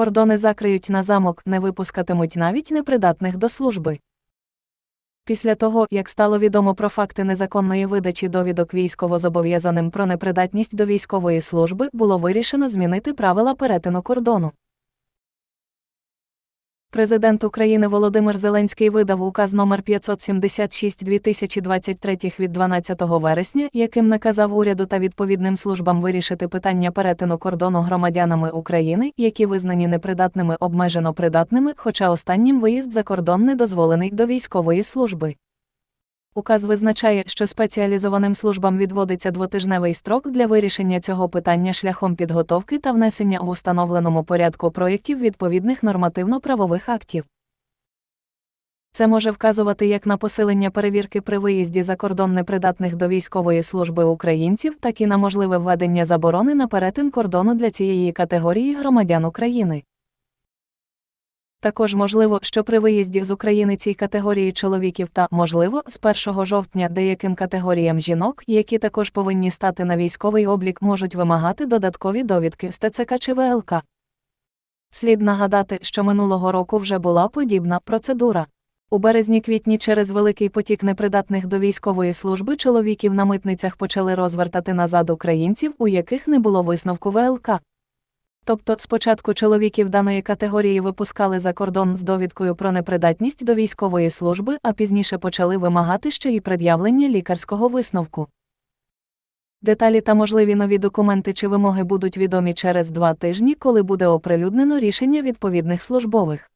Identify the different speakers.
Speaker 1: Кордони закриють на замок, не випускатимуть навіть непридатних до служби. Після того, як стало відомо про факти незаконної видачі довідок військовозобов'язаним про непридатність до військової служби, було вирішено змінити правила перетину кордону. Президент України Володимир Зеленський видав указ номер 576 2023 від 12 вересня, яким наказав уряду та відповідним службам вирішити питання перетину кордону громадянами України, які визнані непридатними обмежено придатними, хоча останнім виїзд за кордон не дозволений до військової служби. Указ визначає, що спеціалізованим службам відводиться двотижневий строк для вирішення цього питання шляхом підготовки та внесення в установленому порядку проєктів відповідних нормативно-правових актів. Це може вказувати як на посилення перевірки при виїзді за кордон непридатних до військової служби українців, так і на можливе введення заборони на перетин кордону для цієї категорії громадян України. Також можливо, що при виїзді з України цій категорії чоловіків та, можливо, з 1 жовтня деяким категоріям жінок, які також повинні стати на військовий облік, можуть вимагати додаткові довідки з ТЦК чи ВЛК. Слід нагадати, що минулого року вже була подібна процедура. У березні-квітні через великий потік непридатних до військової служби чоловіків на митницях почали розвертати назад українців, у яких не було висновку ВЛК. Тобто спочатку чоловіків даної категорії випускали за кордон з довідкою про непридатність до військової служби, а пізніше почали вимагати ще й пред'явлення лікарського висновку. Деталі та можливі нові документи чи вимоги будуть відомі через два тижні, коли буде оприлюднено рішення відповідних службових.